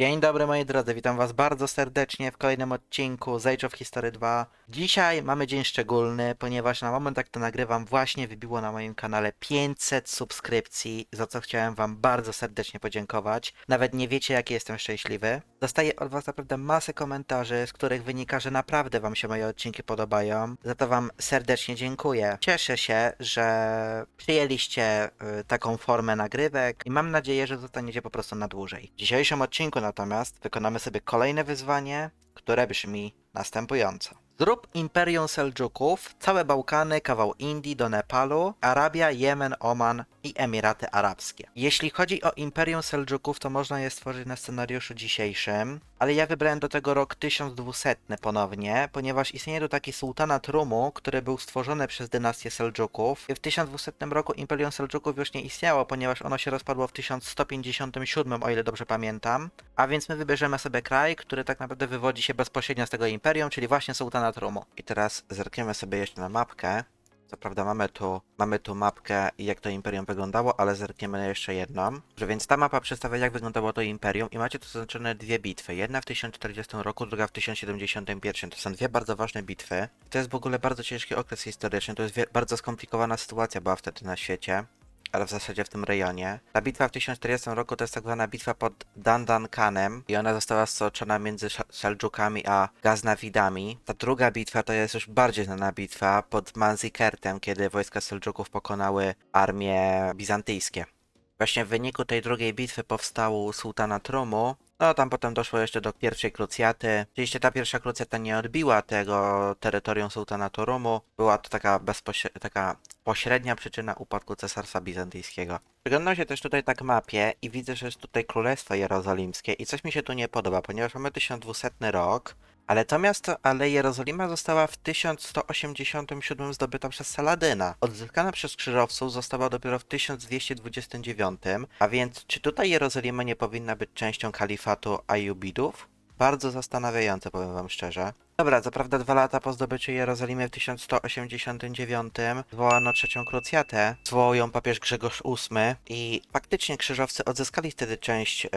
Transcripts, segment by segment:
Dzień dobry moi drodzy, witam was bardzo serdecznie w kolejnym odcinku z Age of History 2. Dzisiaj mamy dzień szczególny, ponieważ na moment jak to nagrywam właśnie wybiło na moim kanale 500 subskrypcji, za co chciałem wam bardzo serdecznie podziękować. Nawet nie wiecie jaki jestem szczęśliwy. Dostaję od was naprawdę masę komentarzy, z których wynika, że naprawdę wam się moje odcinki podobają. Za to wam serdecznie dziękuję. Cieszę się, że przyjęliście y, taką formę nagrywek i mam nadzieję, że zostaniecie po prostu na dłużej. W dzisiejszym odcinku natomiast wykonamy sobie kolejne wyzwanie, które brzmi następująco. Zrób Imperium Seldżuków, całe Bałkany, kawał Indii do Nepalu, Arabia, Jemen, Oman i Emiraty Arabskie. Jeśli chodzi o Imperium Seldżuków, to można je stworzyć na scenariuszu dzisiejszym, ale ja wybrałem do tego rok 1200 ponownie, ponieważ istnieje tu taki sułtanat Rumu, który był stworzony przez dynastię Seldżuków. W 1200 roku Imperium Seldżuków już nie istniało, ponieważ ono się rozpadło w 1157, o ile dobrze pamiętam. A więc my wybierzemy sobie kraj, który tak naprawdę wywodzi się bezpośrednio z tego imperium, czyli właśnie sułtanat Rumu. I teraz zerkniemy sobie jeszcze na mapkę. Co prawda mamy tu, mamy tu mapkę i jak to imperium wyglądało, ale zerkniemy jeszcze jedną. Że więc ta mapa przedstawia jak wyglądało to imperium i macie tu zaznaczone dwie bitwy. Jedna w 1040 roku, druga w 1071. To są dwie bardzo ważne bitwy. To jest w ogóle bardzo ciężki okres historyczny, to jest bardzo skomplikowana sytuacja była wtedy na świecie. Ale w zasadzie w tym rejonie. Ta bitwa w 1040 roku to jest tak zwana bitwa pod Dandankanem i ona została stoczona między Sz- Seldżukami a Gaznawidami. Ta druga bitwa to jest już bardziej znana bitwa pod Manzikertem, kiedy wojska Seldżuków pokonały armie bizantyjskie. Właśnie w wyniku tej drugiej bitwy powstał sułtanat Rumu. No tam potem doszło jeszcze do pierwszej krucjaty. Oczywiście ta pierwsza krucjata nie odbiła tego terytorium sułtanatu Rumu. Była to taka, taka pośrednia przyczyna upadku cesarstwa bizantyjskiego. Przyglądam się też tutaj tak mapie i widzę, że jest tutaj Królestwo Jerozolimskie i coś mi się tu nie podoba, ponieważ mamy 1200 rok, ale to miasto, ale Jerozolima została w 1187 zdobyta przez Saladyna. Odzyskana przez krzyżowców została dopiero w 1229, a więc czy tutaj Jerozolima nie powinna być częścią kalifatu Ajubidów? Bardzo zastanawiające, powiem wam szczerze. Dobra, co prawda dwa lata po zdobyciu Jerozolimy w 1189 zwołano trzecią krucjatę. Zwołał ją papież Grzegorz VIII i faktycznie krzyżowcy odzyskali wtedy część e,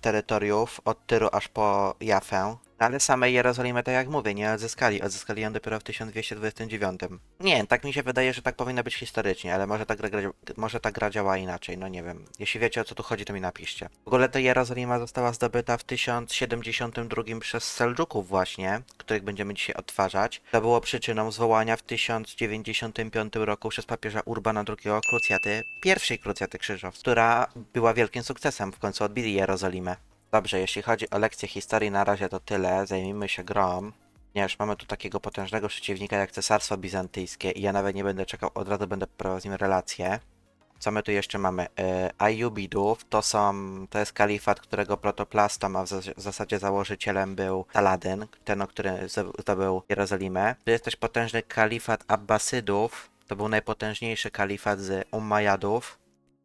terytoriów od Tyru aż po Jafę. Ale samej Jerozolimy, tak jak mówię, nie odzyskali. Odzyskali ją dopiero w 1229. Nie, tak mi się wydaje, że tak powinno być historycznie, ale może ta, gra, może ta gra działa inaczej, no nie wiem. Jeśli wiecie o co tu chodzi, to mi napiszcie. W ogóle to Jerozolima została zdobyta w 1072 przez Seldżuków właśnie, których będziemy dzisiaj odtwarzać. To było przyczyną zwołania w 1095 roku przez papieża Urbana II krucjaty, pierwszej krucjaty krzyżowców, która była wielkim sukcesem. W końcu odbili Jerozolimę. Dobrze, jeśli chodzi o lekcję historii, na razie to tyle. Zajmijmy się grą. Ponieważ mamy tu takiego potężnego przeciwnika jak Cesarstwo Bizantyjskie i ja nawet nie będę czekał, od razu będę prowadził z nim relacje. Co my tu jeszcze mamy? E, Ajubidów to są, to jest kalifat, którego protoplastom, a w zas- w zasadzie założycielem był Saladyn, ten, o który zdo- zdobył Jerozolimę. Tu jest też potężny kalifat Abbasydów, to był najpotężniejszy kalifat z Umayyadów.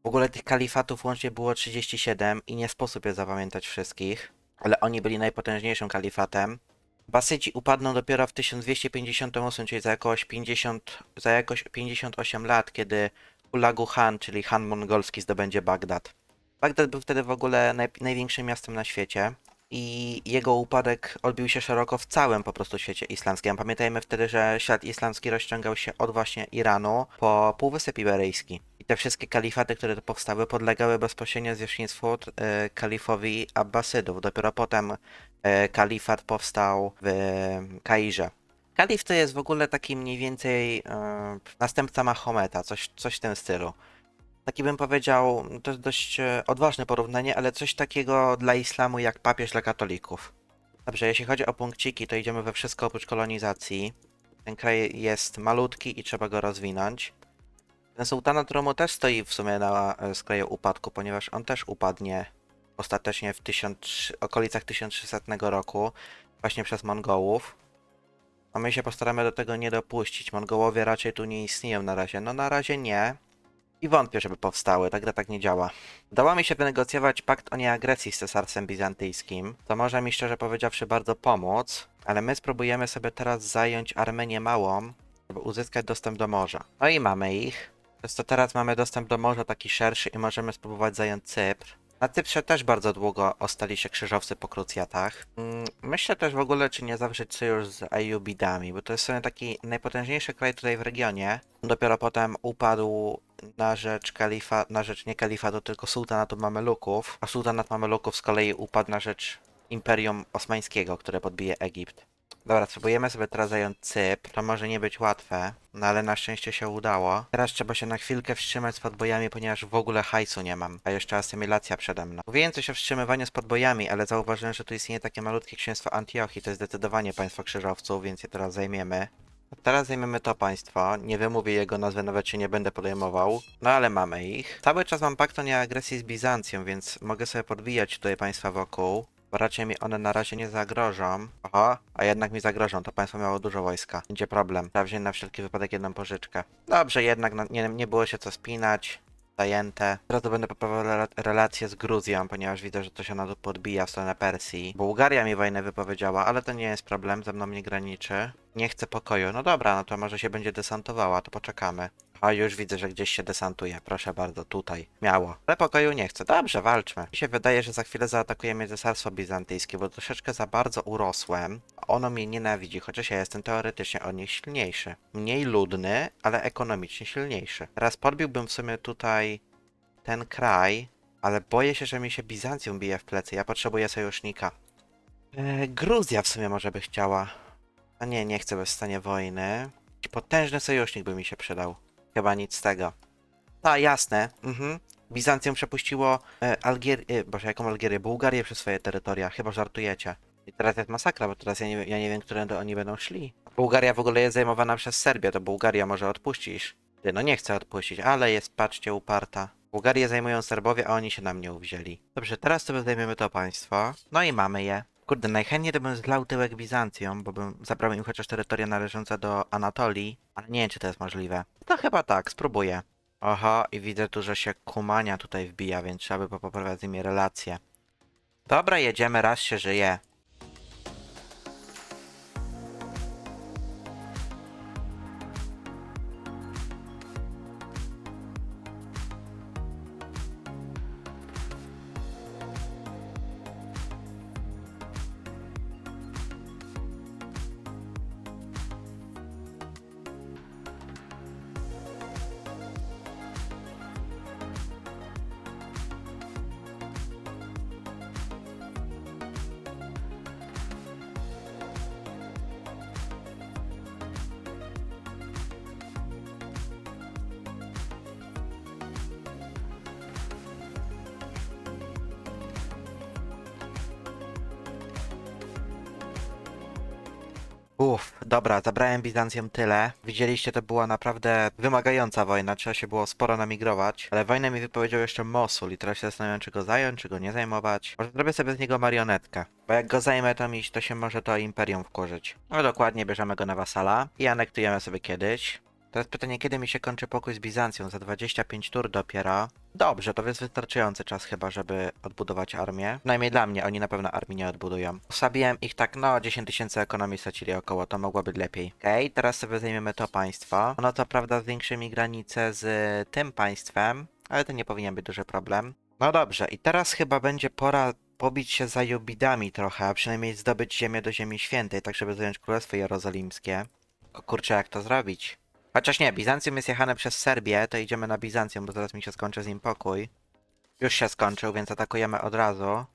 W ogóle tych kalifatów łącznie było 37 i nie sposób je zapamiętać wszystkich, ale oni byli najpotężniejszym kalifatem. Basydzi upadną dopiero w 1258, czyli za jakoś 50, za jakoś 58 lat, kiedy Hulagu Khan, czyli Han mongolski zdobędzie Bagdad. Bagdad był wtedy w ogóle naj, największym miastem na świecie i jego upadek odbił się szeroko w całym po prostu świecie islamskim. Pamiętajmy wtedy, że świat islamski rozciągał się od właśnie Iranu po Półwysep Iberyjski. Te wszystkie kalifaty, które tu powstały, podlegały bezpośrednio zwierzchnictwu e, kalifowi Abbasydów. Dopiero potem e, kalifat powstał w Kairze. Kalif to jest w ogóle taki mniej więcej e, następca Mahometa, coś, coś w tym stylu. Taki bym powiedział, to jest dość odważne porównanie, ale coś takiego dla islamu jak papież dla katolików. Dobrze, jeśli chodzi o punkciki, to idziemy we wszystko oprócz kolonizacji. Ten kraj jest malutki i trzeba go rozwinąć. Ten sułtanat Romu też stoi w sumie na e, skraju upadku, ponieważ on też upadnie ostatecznie w 1000, okolicach 1300 roku właśnie przez Mongołów. A my się postaramy do tego nie dopuścić. Mongołowie raczej tu nie istnieją na razie. No na razie nie. I wątpię, żeby powstały. Ta gra tak nie działa. Udało mi się wynegocjować pakt o nieagresji z cesarstwem bizantyjskim. To może mi szczerze powiedziawszy bardzo pomóc. Ale my spróbujemy sobie teraz zająć Armenię Małą, żeby uzyskać dostęp do morza. No i mamy ich. Przez to teraz mamy dostęp do morza taki szerszy i możemy spróbować zająć Cypr. Na Cyprze też bardzo długo ostali się krzyżowcy po krucjatach. Mm, Myślę też w ogóle, czy nie zawrzeć sojusz z Ayubidami, bo to jest sobie taki najpotężniejszy kraj tutaj w regionie. Dopiero potem upadł na rzecz kalifa, na rzecz nie kalifatu, tylko sułtanatu Mameluków, a sułtanat Mameluków z kolei upadł na rzecz Imperium Osmańskiego, które podbije Egipt. Dobra, spróbujemy sobie teraz zająć Cypr. To może nie być łatwe, no ale na szczęście się udało. Teraz trzeba się na chwilkę wstrzymać z podbojami, ponieważ w ogóle hajsu nie mam, a jeszcze asymilacja przede mną. Mówiłem coś o wstrzymywaniu z podbojami, ale zauważyłem, że tu istnieje takie malutkie księstwo Antiochii, to jest zdecydowanie państwo krzyżowców, więc je teraz zajmiemy. Teraz zajmiemy to państwo. Nie wymówię jego nazwy, nawet się nie będę podejmował. No ale mamy ich. Cały czas mam pakt o nieagresji z Bizancją, więc mogę sobie podbijać tutaj państwa wokół. Bo raczej mi one na razie nie zagrożą. Oho, a jednak mi zagrożą. To państwo miało dużo wojska. Będzie problem. Trzeba wziąć na wszelki wypadek jedną pożyczkę. Dobrze, jednak no, nie, nie było się co spinać. Zajęte. Teraz to będę poprawiał rela- relacje z Gruzją, ponieważ widzę, że to się na to podbija w stronę Persji. Bułgaria mi wojnę wypowiedziała, ale to nie jest problem, ze mną nie graniczy. Nie chcę pokoju. No dobra, no to może się będzie desantowała, to poczekamy. A już widzę, że gdzieś się desantuje. Proszę bardzo, tutaj. Miało. Ale pokoju nie chcę. Dobrze, walczmy. Mi się wydaje, że za chwilę zaatakuje mnie Cesarstwo Bizantyjskie, bo troszeczkę za bardzo urosłem. Ono mnie nienawidzi, chociaż ja jestem teoretycznie od nich silniejszy. Mniej ludny, ale ekonomicznie silniejszy. Teraz podbiłbym w sumie tutaj ten kraj, ale boję się, że mi się Bizancjum bije w plecy. Ja potrzebuję sojusznika. E, Gruzja w sumie może by chciała. A nie, nie chcę bez stanie wojny. Potężny sojusznik by mi się przydał. Chyba nic z tego. A, jasne. Mhm. Bizancjum przepuściło e, Algier... E, boże, jaką Algierię? Bułgarię przez swoje terytoria. Chyba żartujecie. I teraz jest masakra, bo teraz ja nie, ja nie wiem, którędy oni będą szli. Bułgaria w ogóle jest zajmowana przez Serbię, to Bułgaria może odpuścisz. Ty, no nie chcę odpuścić, ale jest, patrzcie, uparta. Bułgarię zajmują Serbowie, a oni się na mnie uwzięli. Dobrze, teraz sobie zajmiemy to państwo. No i mamy je. Kurde, najchętniej to bym zlał tyłek Bizancjom, bo bym zabrał im chociaż terytoria należące do Anatolii, ale nie wiem, czy to jest możliwe. To chyba tak, spróbuję. Oho, i widzę tu, że się Kumania tutaj wbija, więc trzeba by poprawiać z nimi relacje. Dobra, jedziemy, raz się żyje. Uff, dobra, zabrałem Bizancjom tyle. Widzieliście, to była naprawdę wymagająca wojna, trzeba się było sporo namigrować. Ale wojnę mi wypowiedział jeszcze Mosul i teraz się zastanawiam, czy go zająć, czy go nie zajmować. Może zrobię sobie z niego marionetkę. Bo jak go zajmę, to mi to się może to Imperium wkurzyć. No dokładnie, bierzemy go na wasala i anektujemy sobie kiedyś. Teraz pytanie, kiedy mi się kończy pokój z Bizancją? Za 25 tur dopiero. Dobrze, to jest wystarczający czas chyba, żeby odbudować armię. Przynajmniej dla mnie, oni na pewno armii nie odbudują. Osabiłem ich tak, no 10 tysięcy ekonomii stracili około, to mogło być lepiej. Okej, teraz sobie zajmiemy to państwo. Ono co prawda zwiększy mi granice z tym państwem, ale to nie powinien być duży problem. No dobrze, i teraz chyba będzie pora pobić się za Jubidami trochę, a przynajmniej zdobyć ziemię do Ziemi Świętej, tak żeby zająć Królestwo Jerozolimskie. Tylko kurczę, jak to zrobić? Chociaż nie, Bizancjum jest jechane przez Serbię, to idziemy na Bizancjum, bo zaraz mi się skończy z nim pokój. Już się skończył, więc atakujemy od razu.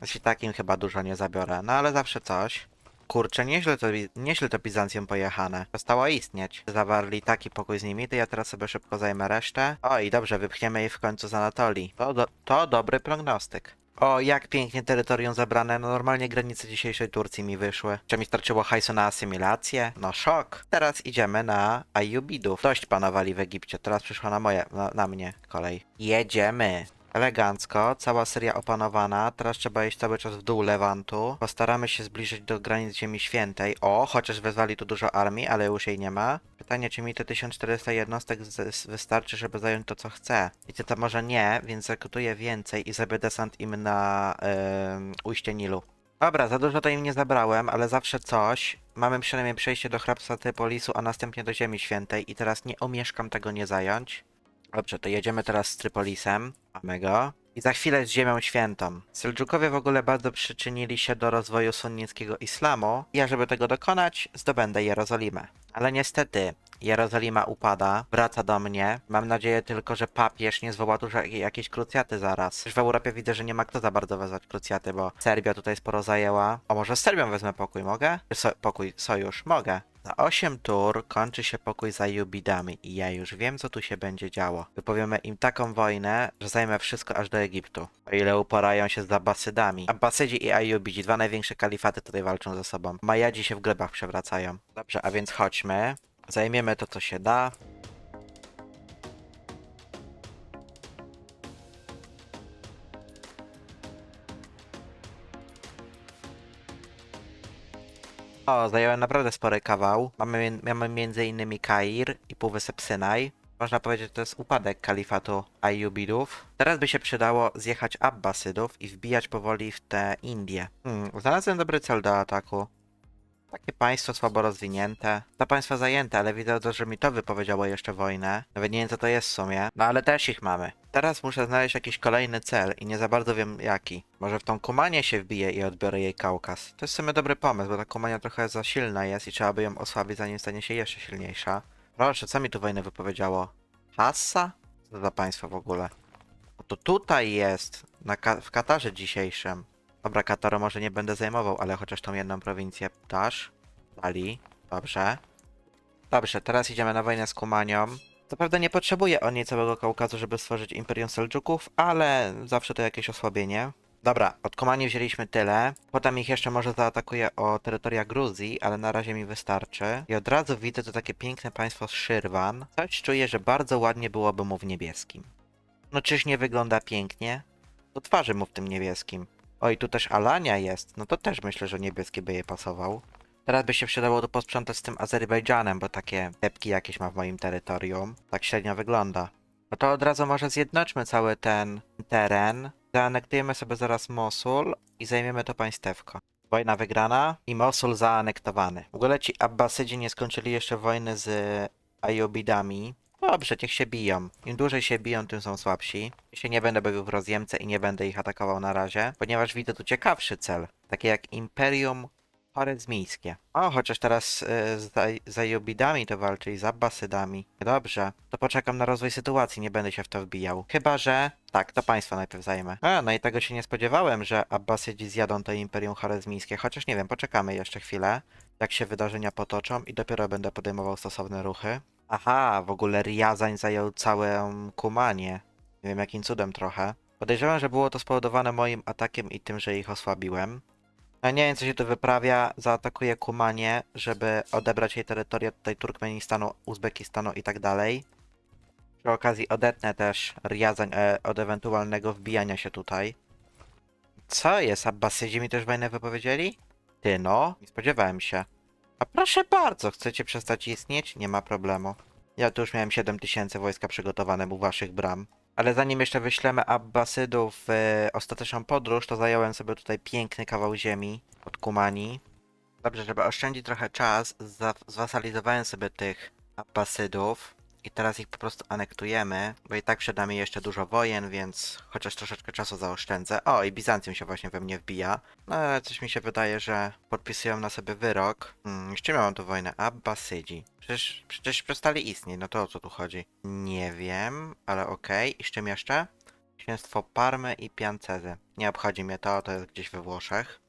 Jeśli takim chyba dużo nie zabiorę, no ale zawsze coś. Kurczę, nieźle to, nieźle to Bizancjum pojechane. Przestało istnieć. Zawarli taki pokój z nimi, to ja teraz sobie szybko zajmę resztę. O i dobrze, wypchniemy je w końcu z Anatolii. To, do, to dobry prognostyk. O, jak pięknie terytorium zabrane. No normalnie granice dzisiejszej Turcji mi wyszły. Czy mi starczyło hajsu na asymilację? No szok. Teraz idziemy na Ayubidów. Dość panowali w Egipcie, teraz przyszła na moje, na, na mnie kolej. Jedziemy. Elegancko, cała seria opanowana. Teraz trzeba iść cały czas w dół Lewantu. Postaramy się zbliżyć do granic Ziemi Świętej. O, chociaż wezwali tu dużo armii, ale już jej nie ma. Pytanie, czy mi te 1400 jednostek wystarczy, żeby zająć to, co chcę. Wiecie, to może nie, więc rekrutuję więcej i zrobię desant im na em, ujście Nilu. Dobra, za dużo to im nie zabrałem, ale zawsze coś. Mamy przynajmniej przejście do hrabstwa Trypolisu, a następnie do Ziemi Świętej i teraz nie omieszkam tego nie zająć. Dobrze, to jedziemy teraz z Trypolisem. Mamy go. I za chwilę z Ziemią Świętą. Seldżukowie w ogóle bardzo przyczynili się do rozwoju sunnickiego islamu i ja, żeby tego dokonać, zdobędę Jerozolimę. Ale niestety, Jerozolima upada, wraca do mnie. Mam nadzieję tylko, że papież nie zwoła tu jakieś krucjaty zaraz. Już w Europie widzę, że nie ma kto za bardzo wezwać krucjaty, bo Serbia tutaj sporo zajęła. O, może z Serbią wezmę pokój, mogę? So pokój, sojusz, mogę. Za 8 tur kończy się pokój za Jubidami i ja już wiem, co tu się będzie działo. Wypowiemy im taką wojnę, że zajmę wszystko aż do Egiptu. O ile uporają się z Abbasydami. Abbasydzi i Ayubidzi, dwa największe kalifaty tutaj walczą ze sobą. Majadzi się w glebach przewracają. Dobrze, a więc chodźmy. Zajmiemy to, co się da. O, zająłem naprawdę spory kawał. Mamy, mamy między innymi Kair i Półwysep Synaj. Można powiedzieć, że to jest upadek kalifatu Ayyubidów. Teraz by się przydało zjechać Abbasydów i wbijać powoli w te Indie. Hmm, znalazłem dobry cel do ataku. Takie państwo słabo rozwinięte. To państwo zajęte, ale widzę, że mi to wypowiedziało jeszcze wojnę. Nawet nie wiem, co to jest w sumie. No ale też ich mamy. Teraz muszę znaleźć jakiś kolejny cel i nie za bardzo wiem jaki. Może w tą Kumanię się wbiję i odbiorę jej Kaukaz. To jest w sumie dobry pomysł, bo ta Kumania trochę za silna jest i trzeba by ją osłabić, zanim stanie się jeszcze silniejsza. Proszę, co mi tu wojnę wypowiedziało? Hassa? Co za państwo w ogóle? O, to tutaj jest, Ka- w Katarze dzisiejszym. Dobra, Kataru może nie będę zajmował, ale chociaż tą jedną prowincję dasz. Dali. Dobrze. Dobrze, teraz idziemy na wojnę z Kumanią. Co prawda nie potrzebuję o niej całego Kaukazu, żeby stworzyć Imperium Seldżuków, ale zawsze to jakieś osłabienie. Dobra, od Kumanii wzięliśmy tyle. Potem ich jeszcze może zaatakuję o terytoria Gruzji, ale na razie mi wystarczy. I od razu widzę to takie piękne państwo Szyrwan. Coś czuję, że bardzo ładnie byłoby mu w niebieskim. No czyż nie wygląda pięknie? Do twarzy mu w tym niebieskim. Oj, tu też Alania jest. No to też myślę, że niebieski by jej pasował. Teraz by się przydało to posprzątać z tym Azerbejdżanem, bo takie tepki jakieś ma w moim terytorium. Tak średnio wygląda. No to od razu może zjednoczmy cały ten teren. Zaanektujemy sobie zaraz Mosul i zajmiemy to państewko. Wojna wygrana i Mosul zaanektowany. W ogóle ci Abbasydzi nie skończyli jeszcze wojny z Ayubidami. Dobrze, niech się biją. Im dłużej się biją, tym są słabsi. Ja nie będę bawił w rozjemce i nie będę ich atakował na razie, ponieważ widzę tu ciekawszy cel. Takie jak Imperium Chorezmijskie. O, chociaż teraz y, z, Aj- z Ayubidami to walczy i z Abbasydami. Dobrze, to poczekam na rozwój sytuacji, nie będę się w to wbijał. Chyba, że... Tak, to państwo najpierw zajmę. A, no i tego się nie spodziewałem, że Abbasydzi zjadą to Imperium Chorezmijskie, chociaż nie wiem, poczekamy jeszcze chwilę, jak się wydarzenia potoczą i dopiero będę podejmował stosowne ruchy. Aha, w ogóle Riazań zajął całą Kumanię. Nie wiem jakim cudem trochę. Podejrzewam, że było to spowodowane moim atakiem i tym, że ich osłabiłem. No nie wiem, co się tu wyprawia. Zaatakuję Kumanię, żeby odebrać jej terytoria tutaj Turkmenistanu, Uzbekistanu i tak dalej. Przy okazji odetnę też Riazań e, od ewentualnego wbijania się tutaj. Co jest? Abbasydzi mi też wojnę wypowiedzieli? Ty no, nie spodziewałem się. A proszę bardzo, chcecie przestać istnieć? Nie ma problemu. Ja tu już miałem 7000 wojska przygotowane u waszych bram. Ale zanim jeszcze wyślemy Abbasydów w e, ostateczną podróż, to zająłem sobie tutaj piękny kawał ziemi od Kumani. Dobrze, żeby oszczędzić trochę czas, za- zwasalizowałem sobie tych Abbasydów i teraz ich po prostu anektujemy, bo i tak przed nami jeszcze dużo wojen, więc chociaż troszeczkę czasu zaoszczędzę. O, i Bizancjum się właśnie we mnie wbija. No, ale coś mi się wydaje, że podpisują na sobie wyrok. Hmm, z czym tu wojnę? Abbasydzi. Przecież, przecież przestali istnieć, no to o co tu chodzi? Nie wiem, ale okej. I z czym jeszcze? Księstwo Parmy i Piancezy. Nie obchodzi mnie to, to jest gdzieś we Włoszech.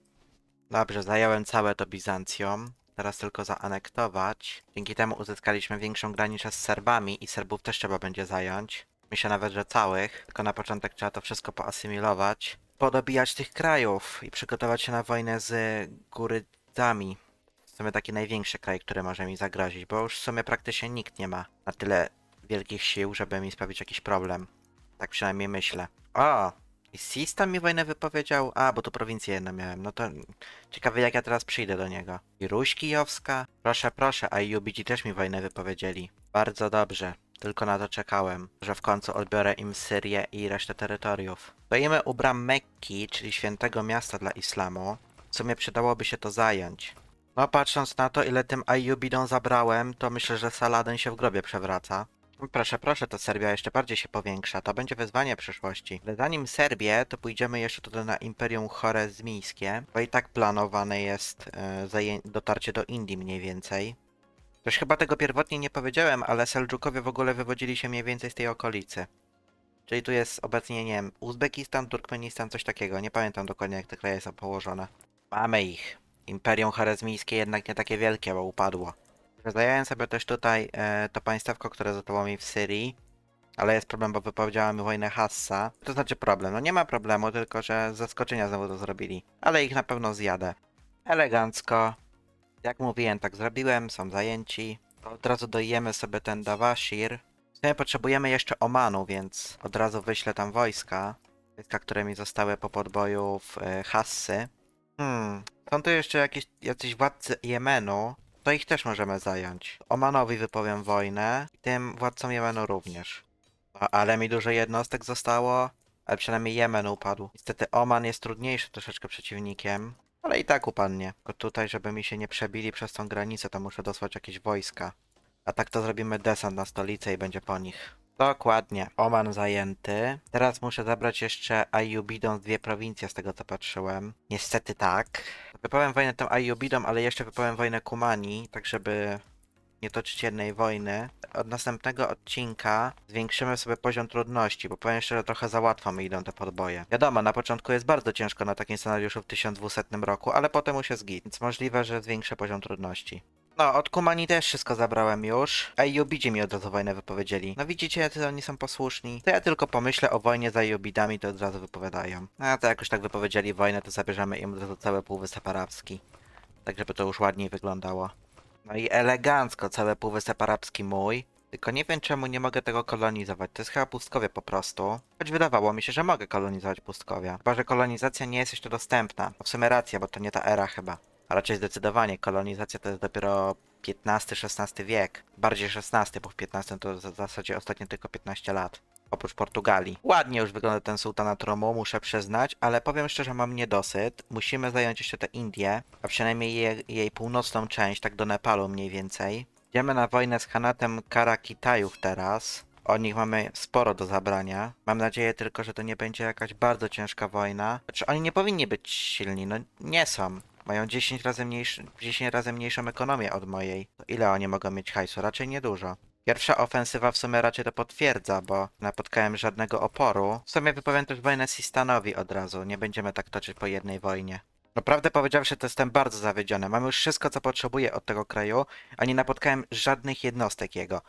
Dobrze, zająłem całe to Bizancjum. Teraz tylko zaanektować. Dzięki temu uzyskaliśmy większą granicę z Serbami i Serbów też trzeba będzie zająć. Myślę nawet, że całych. Tylko na początek trzeba to wszystko poasymilować. Podobijać tych krajów i przygotować się na wojnę z Gurydami. W sumie taki największy kraj, który może mi zagrozić, bo już w sumie praktycznie nikt nie ma na tyle wielkich sił, żeby mi sprawić jakiś problem. Tak przynajmniej myślę. O! I Sistan mi wojnę wypowiedział? A, bo tu prowincję jedną miałem. No to ciekawe jak ja teraz przyjdę do niego. I Ruś Kijowska? Proszę, proszę, a Jubidzi też mi wojnę wypowiedzieli. Bardzo dobrze. Tylko na to czekałem, że w końcu odbiorę im Syrię i resztę terytoriów. Stoimy u bram Mekki, czyli świętego miasta dla islamu. W sumie przydałoby się to zająć. No patrząc na to, ile tym Ayyubidom zabrałem, to myślę, że Saladin się w grobie przewraca. Proszę, proszę, to Serbia jeszcze bardziej się powiększa. To będzie wyzwanie przyszłości. Ale zanim Serbię, to pójdziemy jeszcze tutaj na Imperium Chorezmijskie, bo i tak planowane jest e, dotarcie do Indii mniej więcej. Też chyba tego pierwotnie nie powiedziałem, ale Seldżukowie w ogóle wywodzili się mniej więcej z tej okolicy. Czyli tu jest obecnie, nie wiem, Uzbekistan, Turkmenistan, coś takiego. Nie pamiętam dokładnie jak te kraje są położone. Mamy ich. Imperium Chorezmijskie jednak nie takie wielkie, bo upadło. Zająłem sobie też tutaj e, to państewko, które zostało mi w Syrii. Ale jest problem, bo wypowiedziała mi wojnę Hassa. To znaczy problem. No nie ma problemu, tylko że z zaskoczenia znowu to zrobili. Ale ich na pewno zjadę. Elegancko. Jak mówiłem, tak zrobiłem. Są zajęci. Od razu dojemy sobie ten Dawashir. W sumie potrzebujemy jeszcze Omanu, więc od razu wyślę tam wojska. Wojska, które mi zostały po podboju w e, Hassy. Hmm. Są tu jeszcze jakieś jacyś władcy Jemenu. To ich też możemy zająć. Omanowi wypowiem wojnę. Tym władcom Jemenu również. Ale mi dużo jednostek zostało. Ale przynajmniej Jemen upadł. Niestety Oman jest trudniejszy troszeczkę przeciwnikiem. Ale i tak upadnie. Tylko tutaj, żeby mi się nie przebili przez tą granicę, to muszę dosłać jakieś wojska. A tak to zrobimy desant na stolicę i będzie po nich. Dokładnie. Oman zajęty. Teraz muszę zabrać jeszcze Ayubidom dwie prowincje, z tego co patrzyłem. Niestety tak. Wypowiem wojnę tym Ayubidom, ale jeszcze wypowiem wojnę Kumani, tak żeby nie toczyć jednej wojny. Od następnego odcinka zwiększymy sobie poziom trudności, bo powiem szczerze, trochę za łatwo mi idą te podboje. Wiadomo, na początku jest bardzo ciężko na takim scenariuszu w 1200 roku, ale potem już jest git, więc możliwe, że zwiększę poziom trudności. No, od Kumani też wszystko zabrałem już. Ayubidzie mi od razu wojnę wypowiedzieli. No widzicie, jacy oni są posłuszni. To ja tylko pomyślę o wojnie z Ayubidami, to od razu wypowiadają. A to jak już tak wypowiedzieli wojnę, to zabierzemy im od razu cały Półwysep Arabski. Tak, żeby to już ładniej wyglądało. No i elegancko, cały Półwysep Arabski mój. Tylko nie wiem czemu nie mogę tego kolonizować. To jest chyba pustkowie po prostu. Choć wydawało mi się, że mogę kolonizować pustkowia. Chyba, że kolonizacja nie jest jeszcze dostępna. No w sumie racja, bo to nie ta era chyba. A raczej zdecydowanie kolonizacja to jest dopiero XV-XVI wiek. Bardziej XVI, bo w XV to w zasadzie ostatnio tylko 15 lat. Oprócz Portugalii. Ładnie już wygląda ten sułtanat Romu, muszę przyznać, ale powiem szczerze, mam niedosyt. Musimy zająć jeszcze te Indie, a przynajmniej jej, jej północną część, tak do Nepalu mniej więcej. Idziemy na wojnę z Hanatem Karakitajów teraz. O nich mamy sporo do zabrania. Mam nadzieję tylko, że to nie będzie jakaś bardzo ciężka wojna. Znaczy, oni nie powinni być silni, no nie są. Mają 10 razy, mniejszy, 10 razy mniejszą ekonomię od mojej. To ile oni mogą mieć hajsu? Raczej niedużo. Pierwsza ofensywa w sumie raczej to potwierdza, bo nie napotkałem żadnego oporu. W sumie wypowiem też wojnę Sistanowi od razu. Nie będziemy tak toczyć po jednej wojnie. Naprawdę powiedziawszy, to jestem bardzo zawiedziony. Mam już wszystko, co potrzebuję od tego kraju, a nie napotkałem żadnych jednostek jego.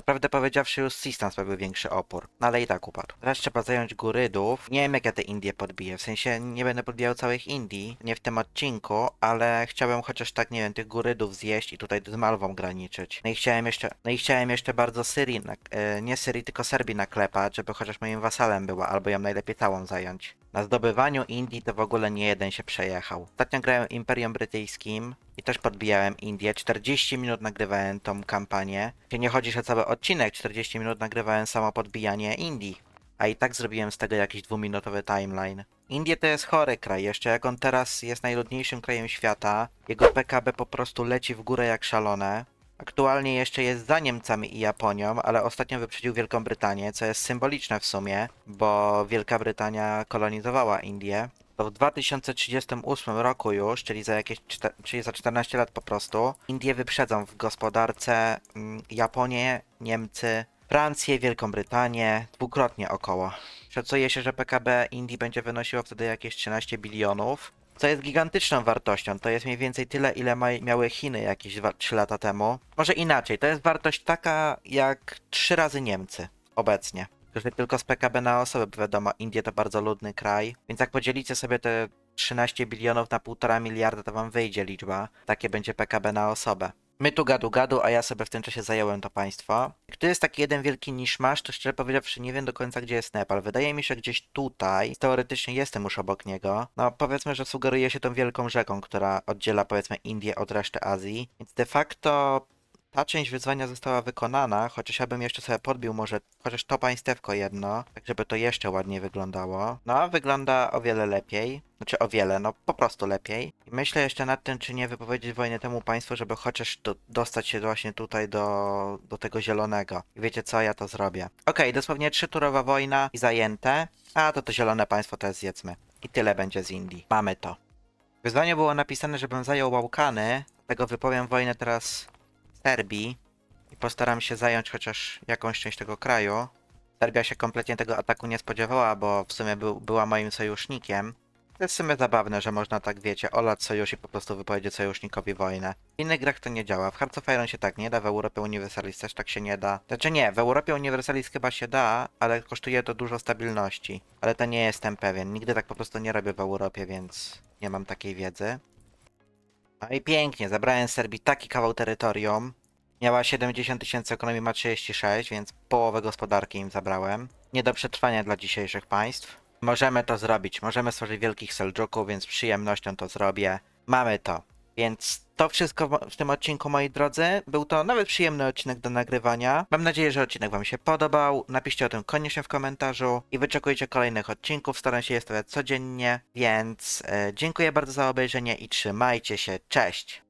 To prawdę powiedziawszy, już Sistan sprawił większy opór, ale i tak upadł. Teraz trzeba zająć Gurydów. Nie wiem, jak ja te Indie podbiję. W sensie nie będę podbijał całych Indii, nie w tym odcinku, ale chciałem chociaż tak, nie wiem, tych Gurydów zjeść i tutaj z Malwą graniczyć. No i chciałem jeszcze, no i chciałem jeszcze bardzo Syrii, na, e, nie Syrii, tylko Serbii naklepać, żeby chociaż moim wasalem była, albo ją najlepiej całą zająć. Na zdobywaniu Indii to w ogóle nie jeden się przejechał. Ostatnio grałem Imperium Brytyjskim i też podbijałem Indię. 40 minut nagrywałem tą kampanię. Gdzie nie chodzi o cały odcinek, 40 minut nagrywałem samo podbijanie Indii. A i tak zrobiłem z tego jakiś dwuminutowy timeline. Indie to jest chory kraj, jeszcze jak on teraz jest najludniejszym krajem świata, jego PKB po prostu leci w górę jak szalone. Aktualnie jeszcze jest za Niemcami i Japonią, ale ostatnio wyprzedził Wielką Brytanię, co jest symboliczne w sumie, bo Wielka Brytania kolonizowała Indię. To w 2038 roku już, czyli za jakieś czyli za 14 lat po prostu, Indie wyprzedzą w gospodarce mm, Japonię, Niemcy, Francję, Wielką Brytanię, dwukrotnie około. Szacuje się, że PKB Indii będzie wynosiło wtedy jakieś 13 bilionów, co jest gigantyczną wartością. To jest mniej więcej tyle, ile miały Chiny jakieś 2, 3 lata temu. Może inaczej, to jest wartość taka jak 3 razy Niemcy obecnie. Że tylko z PKB na osobę, wiadomo, Indie to bardzo ludny kraj, więc jak podzielicie sobie te 13 bilionów na 1,5 miliarda, to wam wyjdzie liczba. Takie będzie PKB na osobę. My tu gadu gadu, a ja sobie w tym czasie zająłem to państwo. Tu jest taki jeden wielki niszmasz, to szczerze powiedziawszy nie wiem do końca gdzie jest Nepal. Wydaje mi się że gdzieś tutaj. Teoretycznie jestem już obok niego. No powiedzmy, że sugeruje się tą wielką rzeką, która oddziela powiedzmy Indię od reszty Azji. Więc de facto ta część wyzwania została wykonana, chociaż ja bym jeszcze sobie podbił może chociaż to państewko jedno, tak żeby to jeszcze ładniej wyglądało. No, wygląda o wiele lepiej. Znaczy o wiele, no po prostu lepiej. I myślę jeszcze nad tym, czy nie wypowiedzieć wojny temu państwu, żeby chociaż do, dostać się właśnie tutaj do, do tego zielonego. I wiecie co, ja to zrobię. Okej, dosłownie trzyturowa wojna i zajęte. A to to zielone państwo też zjedzmy. I tyle będzie z Indii. Mamy to. W wyzwaniu było napisane, żebym zajął Bałkany, dlatego wypowiem wojnę teraz Serbii i postaram się zająć chociaż jakąś część tego kraju. Serbia się kompletnie tego ataku nie spodziewała, bo w sumie był, była moim sojusznikiem. To jest w sumie zabawne, że można tak, wiecie, olać sojusz i po prostu wypowiedzieć sojusznikowi wojnę. W innych grach to nie działa. W Hearts of Iron się tak nie da, w Europie Universalis też tak się nie da. Znaczy nie, w Europie Universalis chyba się da, ale kosztuje to dużo stabilności. Ale to nie jestem pewien. Nigdy tak po prostu nie robię w Europie, więc nie mam takiej wiedzy. No i pięknie, zabrałem Serbii taki kawał terytorium. Miała 70 tysięcy, ekonomii ma 36, więc połowę gospodarki im zabrałem. Nie do przetrwania dla dzisiejszych państw. Możemy to zrobić, możemy stworzyć wielkich Seldżuków, więc z przyjemnością to zrobię. Mamy to. Więc to wszystko w- tym odcinku, moi drodzy. Był to nawet przyjemny odcinek do nagrywania. Mam nadzieję, że odcinek Wam się podobał. Napiszcie o tym koniecznie w komentarzu i wyczekujcie kolejnych odcinków. Staram się je stawiać codziennie, więc e, dziękuję bardzo za obejrzenie i trzymajcie się. Cześć!